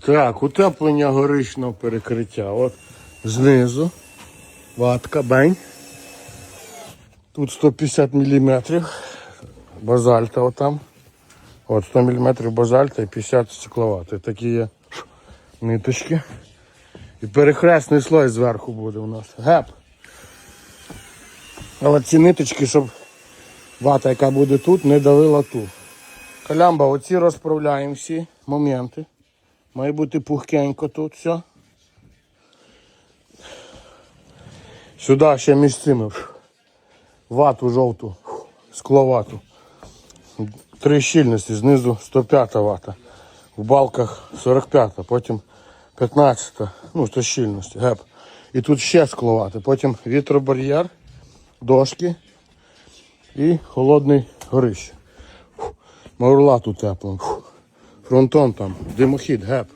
Так, утеплення горичного перекриття. От знизу. Ватка, бень. Тут 150 мм базальта отам. От 100 мм базальта і 50 стекловати. Такі є ниточки. І перехресний слой зверху буде у нас. Геп. Але ці ниточки, щоб вата, яка буде тут, не давила ту. Калямба, оці розправляємо всі моменти. Має бути пухкенько тут все. Сюди ще між цими вату жовту, скловату. Три щільності, знизу 105 вата. В балках 45, потім 15, ну, то щільності, геп. І тут ще скловати. Потім вітробар'єр, дошки і холодний горище. Маурлату теплим. Фронтон там, димохід, геп.